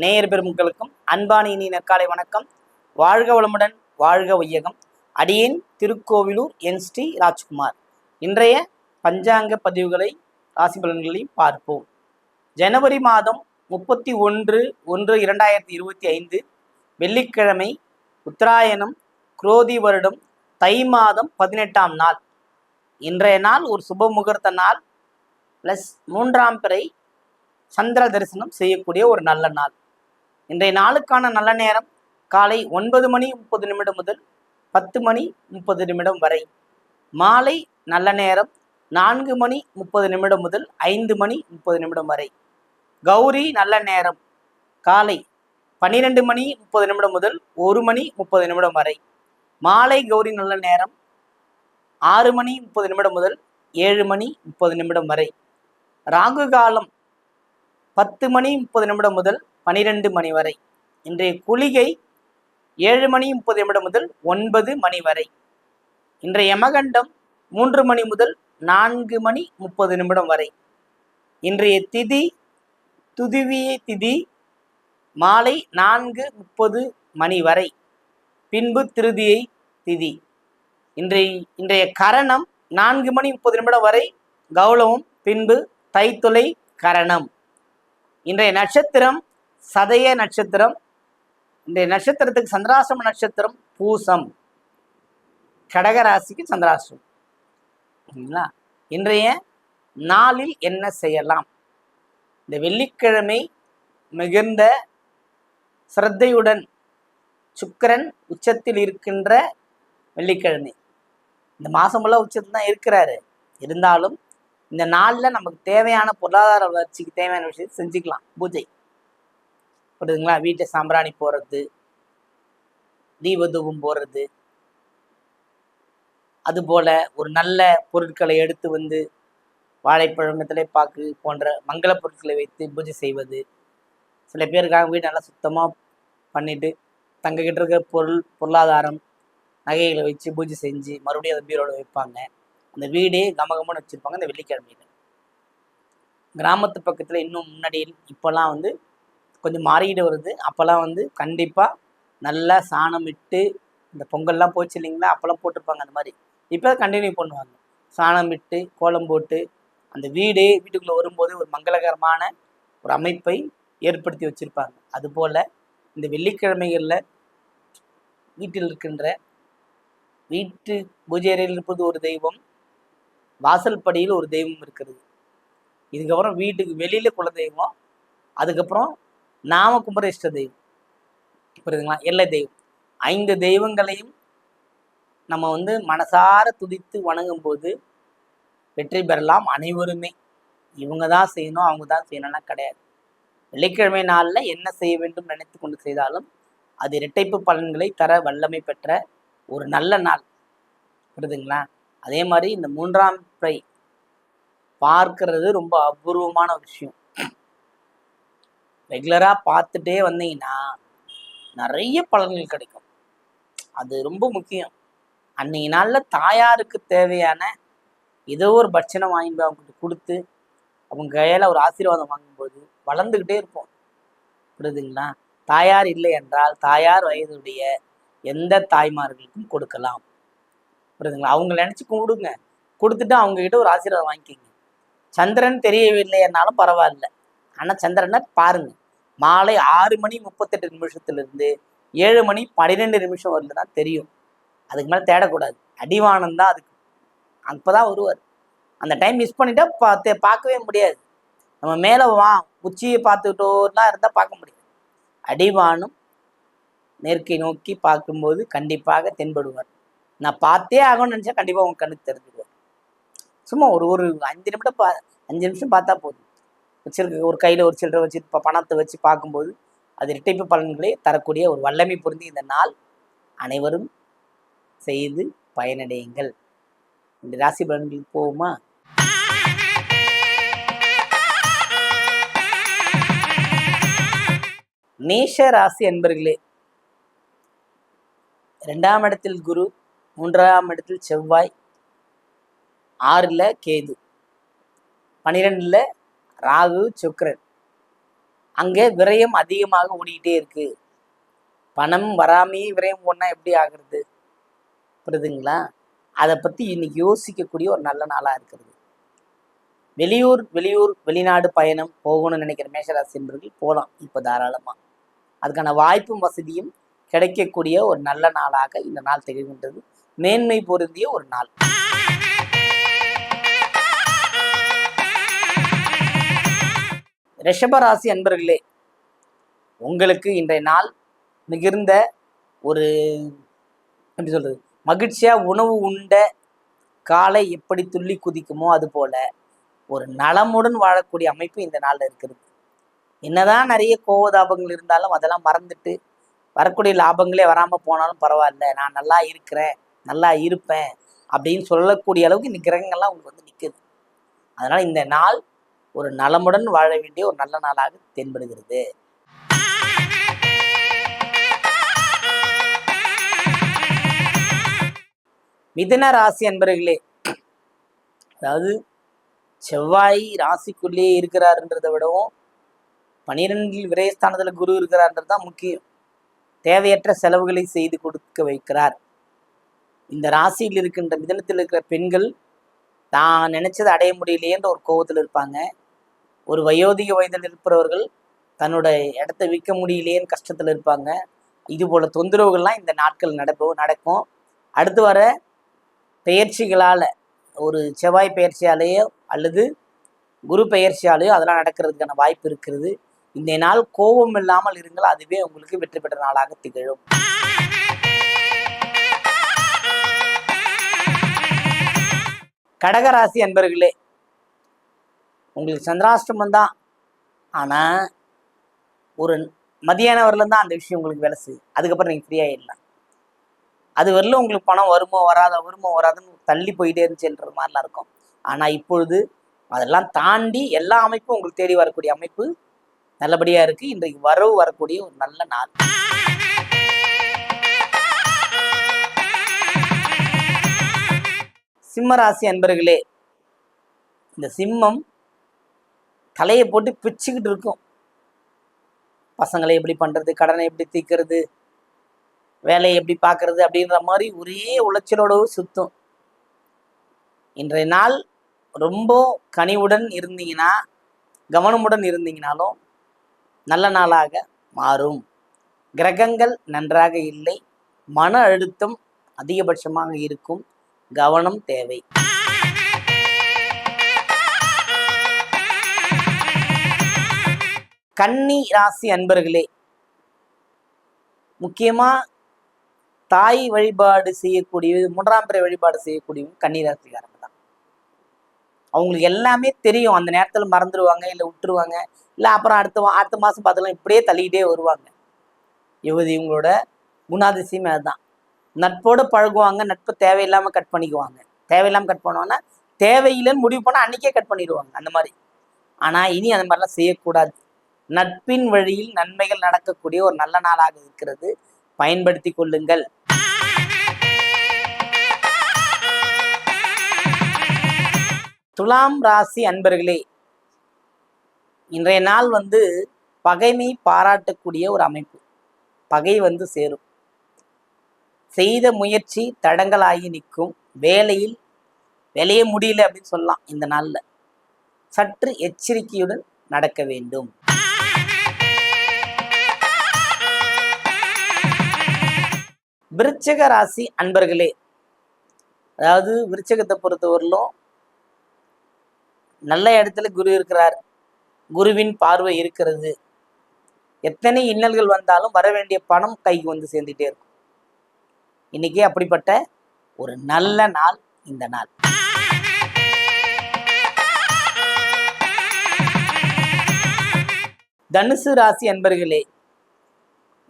நேயர் பெருமக்களுக்கும் அன்பான இனி நற்காலை வணக்கம். வாழ்க வளமுடன் வாழ்க வையகம். அடியேன் திருக்கோவிலூர் என் ஸ்ரீ ராஜ்குமார். இன்றைய பஞ்சாங்க பதிவுகளை ராசி பலன்களை பார்ப்போம். ஜனவரி மாதம் முப்பத்தி ஒன்று ஒன்று இரண்டாயிரத்தி இருபத்தி ஐந்து வெள்ளிக்கிழமை உத்தராயணம் குரோதி வருடம் தை மாதம் பதினெட்டாம் நாள். இன்றைய நாள் ஒரு சுப முகூர்த்த நாள் ப்ளஸ் மூன்றாம் பிறை சந்திர தரிசனம் செய்யக்கூடிய ஒரு நல்ல நாள். இன்றைய நாளுக்கான நல்ல நேரம் காலை ஒன்பது மணி முப்பது நிமிடம் முதல் பத்து மணி முப்பது நிமிடம் வரை. மாலை நல்ல நேரம் நான்கு மணி முப்பது நிமிடம் முதல் ஐந்து மணி முப்பது நிமிடம் வரை. கௌரி நல்ல நேரம் காலை பன்னிரெண்டு மணி முப்பது நிமிடம் முதல் ஒரு மணி முப்பது நிமிடம் வரை. மாலை கௌரி நல்ல நேரம் ஆறு மணி முப்பது நிமிடம் முதல் ஏழு மணி முப்பது நிமிடம் வரை. ராகு காலம் பத்து மணி முப்பது நிமிடம் முதல் பனிரெண்டு மணி வரை. இன்றைய குளிகை ஏழு மணி முப்பது நிமிடம் முதல் ஒன்பது மணி வரை. இன்றைய யமகண்டம் மூன்று மணி முதல் நான்கு மணி முப்பது நிமிடம் வரை. இன்றைய திதி துதிவிய திதி மாலை நான்கு முப்பது மணி வரை. பின்பு திருதியை திதி. இன்றைய இன்றைய கரணம் நான்கு மணி முப்பது நிமிடம் வரை கௌளவம் பின்பு தைத்துளை கரணம். இன்றைய நட்சத்திரம் சதய நட்சத்திரம் இந்த நட்சத்திரத்துக்கு சந்திராசிரம நட்சத்திரம் பூசம். கடகராசிக்கு சந்திராசிரமம். சரிங்களா? இன்றைய நாளில் என்ன செய்யலாம்? இந்த வெள்ளிக்கிழமை மிகுந்த சிரத்தையுடன் சுக்கரன் உச்சத்தில் இருக்கின்ற வெள்ளிக்கிழமை. இந்த மாதமெல்லாம் உச்சத்தில் தான் இருக்கிறாரு. இருந்தாலும் இந்த நாளில் நமக்கு தேவையான பொருளாதார வளர்ச்சிக்கு தேவையான விஷயத்தை செஞ்சுக்கலாம். பூஜை. புரியுதுங்களா? வீட்டை சாம்பிராணி போடுறது தீபதூபம் போடுறது அதுபோல் ஒரு நல்ல பொருட்களை எடுத்து வந்து வாழைப்பழம் வெத்தலை பாக்கு போன்ற மங்கள பொருட்களை வைத்து பூஜை செய்வது. சில பேருக்காக வீடு நல்லா சுத்தமாக பண்ணிட்டு தங்ககிட்ட இருக்கிற பொருள் பொருளாதாரம் நகைகளை வச்சு பூஜை செஞ்சு மறுபடியும் அதை பீரோட வைப்பாங்க. அந்த வீடே கமகமன்னு வச்சுருப்பாங்க அந்த வெள்ளிக்கிழமையில். கிராமத்து பக்கத்தில் இன்னும் முன்னாடி இப்போல்லாம் வந்து கொஞ்சம் மாறிக்கிட்டு வருது. அப்போல்லாம் வந்து கண்டிப்பாக நல்லா சாணம் இட்டு இந்த பொங்கல்லாம் போச்சு இல்லைங்களா? அப்போல்லாம் போட்டிருப்பாங்க அந்த மாதிரி. இப்போ கண்டினியூ பண்ணுவாங்க. சாணம் இட்டு கோலம் போட்டு அந்த வீடே வீட்டுக்குள்ளே வரும்போது ஒரு மங்களகரமான ஒரு அமைப்பை ஏற்படுத்தி வச்சுருப்பாங்க. அதுபோல் இந்த வெள்ளிக்கிழமைகளில் வீட்டில் இருக்கின்ற வீட்டு பூஜை அறையில் இருப்பது ஒரு தெய்வம் வாசல் படியில் ஒரு தெய்வம் இருக்கிறது. இதுக்கப்புறம் வீட்டுக்கு வெளியில் குல தெய்வம் அதுக்கப்புறம் நாம கும்புற இஷ்ட தெய்வம். புரியுதுங்களா? எல்லை தெய்வம். ஐந்து தெய்வங்களையும் நம்ம வந்து மனசார துதித்து வணங்கும் போது வெற்றி பெறலாம். அனைவருமே இவங்க தான் செய்யணும் அவங்க தான் செய்யணும்னா கிடையாது. வெள்ளிக்கிழமை நாளில் என்ன செய்ய வேண்டும் நினைத்து கொண்டு செய்தாலும் அது இரட்டைப்பு பலன்களை தர வல்லமை பெற்ற ஒரு நல்ல நாள். புரியுதுங்களா? அதே மாதிரி இந்த மூன்றாம் பிறை பார்க்கறது ரொம்ப அபூர்வமான ஒரு விஷயம். ரெகுலராக பார்த்துட்டே வந்தீங்கன்னா நிறைய பலன்கள் கிடைக்கும். அது ரொம்ப முக்கியம். அன்னைக்கு நாளில் தாயாருக்கு தேவையான ஏதோ ஒரு பட்சணம் வாங்கி அவங்ககிட்ட கொடுத்து அவங்க கையில் ஒரு ஆசீர்வாதம் வாங்கும்போது வளர்ந்துக்கிட்டே இருப்போம். புரியுதுங்களா? தாயார் இல்லை என்றால் தாயார் வயதுடைய எந்த தாய்மார்களுக்கும் கொடுக்கலாம். புரியுதுங்களா? அவங்க நினச்சி கொடுங்க. கொடுத்துட்டு அவங்கக்கிட்ட ஒரு ஆசீர்வாதம் வாங்கிக்கிங்க. சந்திரன் தெரியவில்லைன்னாலும் பரவாயில்ல. ஆனால் சந்திரனை பாருங்கள் மாலை ஆறு மணி முப்பத்தெட்டு நிமிஷத்துலேருந்து ஏழு மணி பன்னிரெண்டு நிமிஷம் வரல தான் தெரியும். அதுக்கு மேலே தேடக்கூடாது. அடிவானம் தான் அதுக்கு. அப்போதான் வருவார். அந்த டைம் மிஸ் பண்ணிட்டா பார்த்து பார்க்கவே முடியாது. நம்ம மேலே வா உச்சியை பார்த்துக்கிட்டோலாம் இருந்தால் பார்க்க முடியும் அடிவானம் மேற்கை நோக்கி பார்க்கும்போது கண்டிப்பாக தென்படுவார். நான் பார்த்தே ஆகணும்னு நினச்சா கண்டிப்பாக உங்க கண்ணுக்கு தெரிஞ்சுக்குவார் சும்மா ஒரு ஒரு அஞ்சு நிமிடம் பா அஞ்சு நிமிஷம் பார்த்தா போதும். வச்சிருக்க ஒரு கையில் ஒரு சில்லறை வச்சு இப்போ பணத்தை வச்சு பார்க்கும்போது அது இரட்டைப்பு பலன்களை தரக்கூடிய ஒரு வல்லமை பொருந்தி இந்த நாள். அனைவரும் செய்து பயனடையுங்கள். இந்த ராசி பலன்களுக்கு போகுமா மேஷ ராசி அன்பர்களே ரெண்டாம் இடத்தில் குரு மூன்றாம் இடத்தில் செவ்வாய் ஆறில் கேது பன்னிரெண்டில் ராகு சுக்ரன் அங்கே விரயம் அதிகமாக ஓடிக்கிட்டே இருக்கு. பணம் வராமையே விரயம் ஒன்றா எப்படி ஆகுறது? புரியுதுங்களா? அதை பற்றி இன்னைக்கு யோசிக்கக்கூடிய ஒரு நல்ல நாளாக இருக்கிறது. வெளியூர் வெளியூர் வெளிநாடு பயணம் போகணும்னு நினைக்கிற மேஷராசி என்பவர்கள் போகலாம் இப்போ தாராளமாக அதுக்கான வாய்ப்பும் வசதியும் கிடைக்கக்கூடிய ஒரு நல்ல நாளாக இந்த நாள் திகழ்கின்றது. மேன்மை பொருந்திய ஒரு நாள். ரிஷபராசி அன்பர்களே உங்களுக்கு இன்றைய நாள் மிகுந்த ஒரு எப்படி சொல்றது மகிழ்ச்சியா உணவு உண்ட காலை எப்படி துள்ளி குதிக்குமோ அது போல ஒரு நலமுடன் வாழக்கூடிய அமைப்பு இந்த நாளில் இருக்கிறது. என்னதான் நிறைய கோவதாபங்கள் இருந்தாலும் அதெல்லாம் மறந்துட்டு வரக்கூடிய லாபங்களே வராமல் போனாலும் பரவாயில்ல நான் நல்லா இருக்கிறேன் நல்லா இருப்பேன் அப்படின்னு சொல்லக்கூடிய அளவுக்கு இந்த கிரகங்கள்லாம் உங்களுக்கு வந்து நிற்குது அதனால் இந்த நாள் ஒரு நலமுடன் வாழ வேண்டிய ஒரு நல்ல நாளாக தென்படுகிறது. மிதன ராசி அன்பர்களே அதாவது செவ்வாய் ராசிக்குள்ளேயே இருக்கிறாருன்றதை விடவும் பனிரெண்டில் விரயஸ்தானத்தில் குரு இருக்கிறார்ன்றது தான் முக்கியம். தேவையற்ற செலவுகளை செய்து கொடுக்க வைக்கிறார். இந்த ராசியில் இருக்கின்ற மிதனத்தில் இருக்கிற பெண்கள் தான் நினைச்சது அடைய முடியலையேன்ற ஒரு கோபத்தில் இருப்பாங்க. ஒரு வயோதிக வயதில் இருப்பவர்கள் தன்னோட இடத்த விற்க முடியலையேன்னு கஷ்டத்தில் இருப்பாங்க. இது போல தொந்தரவுகள்லாம் இந்த நாட்கள் நடக்கும் நடக்கும். அடுத்து வர பெயர்ச்சிகளால் ஒரு செவ்வாய் பெயர்ச்சியாலேயோ அல்லது குரு பெயர்ச்சியாலேயோ அதெல்லாம் நடக்கிறதுக்கான வாய்ப்பு இருக்கிறது. இந்த நாள் கோபம் இல்லாமல் இருங்கள் அதுவே உங்களுக்கு வெற்றி பெற்ற நாளாக திகழும். கடகராசி அன்பர்களே உங்களுக்கு சந்திராஷ்டமம் தான். ஆனால் ஒரு மதியான வரலும் தான் அந்த விஷயம் உங்களுக்கு வேலை செய்யும். அதுக்கப்புறம் நீங்கள் ஃப்ரீயாகிடலாம் அது வரலும் உங்களுக்கு பணம் வருமோ வராத வருமோ வராதுன்னு தள்ளி போயிட்டே இருந்துச்சுன்ற மாதிரிலாம் இருக்கும். ஆனால் இப்பொழுது அதெல்லாம் தாண்டி எல்லா அமைப்பும் உங்களுக்கு தேடி வரக்கூடிய அமைப்பு நல்லபடியாக இருக்குது இன்றைக்கு வரவு வரக்கூடிய ஒரு நல்ல நாள். சிம்மராசி அன்பர்களே இந்த சிம்மம் தலையை போட்டு பிச்சுக்கிட்டு இருக்கும். பசங்களை எப்படி பண்ணுறது கடனை எப்படி தீர்க்கறது வேலையை எப்படி பார்க்கறது அப்படின்ற மாதிரி ஒரே உளைச்சலோட சுத்தும். இன்றைய நாள் ரொம்ப கனிவுடன் இருந்தீங்கன்னா கவனமுடன் இருந்தீங்கனாலும் நல்ல நாளாக மாறும். கிரகங்கள் நன்றாக இல்லை மன அழுத்தம் அதிகபட்சமாக இருக்கும். கவனம் தேவை. கன்னி ராசி அன்பர்களே முக்கியமா தாய் வழிபாடு செய்யக்கூடிய மூன்றாம் பிறை வழிபாடு செய்யக்கூடியவங்க கன்னி ராசிக்காரங்க தான். அவங்களுக்கு எல்லாமே தெரியும். அந்த நேரத்துல மறந்துடுவாங்க இல்லை விட்டுருவாங்க இல்லை அப்புறம் அடுத்த அடுத்த மாதம் பார்த்துக்கலாம் இப்படியே தள்ளிக்கிட்டே வருவாங்க. யுவதி இவங்களோட குணாதிசயமே அதுதான். நட்போடு பழகுவாங்க நட்பு தேவையில்லாமல் கட் பண்ணிக்குவாங்க. தேவையில்லாமல் கட் பண்ணுவாங்கன்னா தேவையில்லைன்னு முடிவு பண்ணால் அன்றைக்கே கட் பண்ணிடுவாங்க அந்த மாதிரி. ஆனால் இனி அந்த மாதிரிலாம் செய்யக்கூடாது. நட்பின் வழியில் நன்மைகள் நடக்கக்கூடிய ஒரு நல்ல நாளாக இருக்கிறது. பயன்படுத்தி கொள்ளுங்கள். துலாம் ராசி அன்பர்களே இன்றைய நாள் வந்து பகைமை பாராட்டக்கூடிய ஒரு அமைப்பு. பகை வந்து சேரும். செய்த முயற்சி தடங்கலாகி நிற்கும். வேலையில் வேலையே முடியல அப்படின்னு சொல்லலாம் இந்த நாளில். சற்று எச்சரிக்கையுடன் நடக்க வேண்டும். விருச்சக ராசி அன்பர்களே அதாவது விருச்சகத்தை பொறுத்தவரையிலும் நல்ல இடத்துல குரு இருக்கிறார். குருவின் பார்வை இருக்கிறது. எத்தனை இன்னல்கள் வந்தாலும் வர வேண்டிய பணம் கைக்கு வந்து சேர்ந்துட்டே இருக்கும். இன்னைக்கு அப்படிப்பட்ட ஒரு நல்ல நாள் இந்த நாள். தனுசு ராசி அன்பர்களே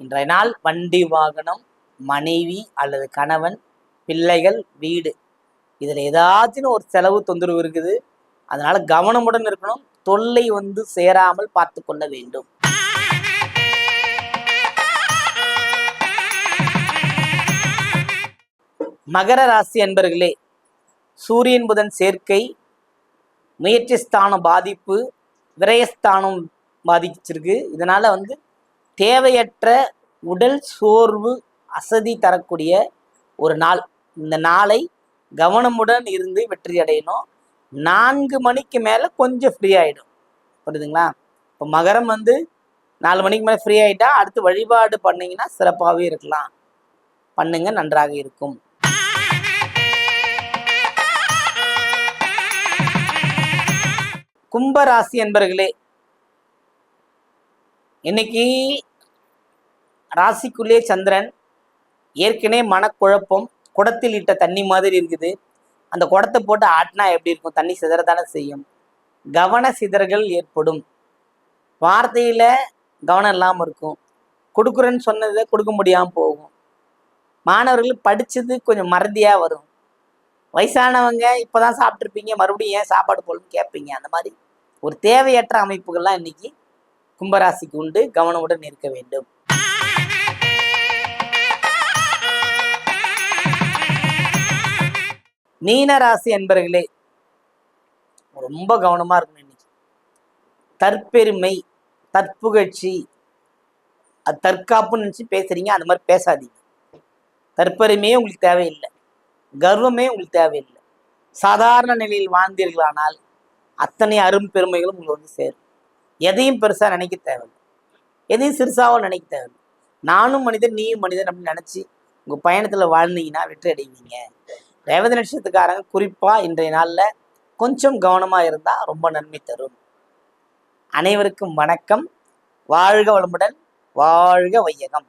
இன்றைய நாள் வண்டி வாகனம் மனைவி அல்லது கணவன் பிள்ளைகள் வீடு. இதில் ஏதாச்சும் ஒரு செலவு தொந்தரவு இருக்குது. அதனால கவனமுடன் இருக்கணும். தொல்லை வந்து சேராமல் பார்த்து கொள்ள வேண்டும். மகர ராசி அன்பர்களே சூரியன் புதன் சேர்க்கை முயற்சி ஸ்தானம் பாதிப்பு விரயஸ்தானம் பாதிச்சிருக்கு. இதனால வந்து தேவையற்ற உடல் சோர்வு அசதி தரக்கூடிய ஒரு நாள். இந்த நாளை கவனமுடன் இருந்து வெற்றி அடையணும். நான்கு மணிக்கு மேலே கொஞ்சம் ஃப்ரீ ஆகிடும் புரியுதுங்களா? இப்போ மகரம் வந்து நாலு மணிக்கு மேலே ஃப்ரீ ஆகிட்டா அடுத்து வழிபாடு பண்ணிங்கன்னா சிறப்பாகவே இருக்கலாம். பண்ணுங்க நன்றாக இருக்கும். கும்பராசி என்பர்களே இன்னைக்கு ராசிக்குள்ளே சந்திரன் ஏற்கனவே மனக்குழப்பம் குடத்தில் இட்ட தண்ணி மாதிரி இருக்குது. அந்த குடத்தை போட்டு ஆட்டினா எப்படி இருக்கும்? தண்ணி சிதறதானே செய்யும். கவன சிதறல் ஏற்படும். வார்த்தையில கவனம் இல்லாமல் இருக்கும். கொடுக்குறேன்னு சொன்னதை கொடுக்க முடியாமல் போகும். மாணவர்கள் படிச்சது கொஞ்சம் மறதியாக வரும். வயசானவங்க இப்பதான் சாப்பிட்ருப்பீங்க மறுபடியும் ஏன் சாப்பாடு போடணும்னு கேட்பீங்க? அந்த மாதிரி ஒரு தேவையற்ற அமைப்புகள்லாம் இன்னைக்கு கும்பராசிக்கு உண்டு. கவனமுடன் இருக்க வேண்டும். மீன ராசி ரொம்ப கவனமா இருக்கணும் இன்னைக்கு. தற்பெருமை தற்புகழ்ச்சி அது தற்காப்புன்னு நினச்சி பேசுறீங்க அந்த மாதிரி பேசாதீங்க. தற்பெருமையே உங்களுக்கு தேவையில்லை. கர்வமே உங்களுக்கு தேவையில்லை. சாதாரண நிலையில் வாழ்ந்தீர்களானால் அத்தனை அரும் பெருமைகளும் உங்களுக்கு வந்து சேரும். எதையும் பெருசா நினைக்க தேவையில்லை. எதையும் சிறுசாவோ நினைக்க தேவையில்லை. நானும் மனிதன் நீயும் மனிதன் அப்படின்னு நினைச்சு உங்க பயணத்துல வாழ்ந்தீங்கன்னா வெற்றி அடைவீங்க. ரேவதி நட்சத்திரக்காரங்க குறிப்பா இன்றைய நாள்ல கொஞ்சம் கவனமா இருந்தா ரொம்ப நன்மை தரும். அனைவருக்கும் வணக்கம். வாழ்க வளமுடன் வாழ்க வையகம்.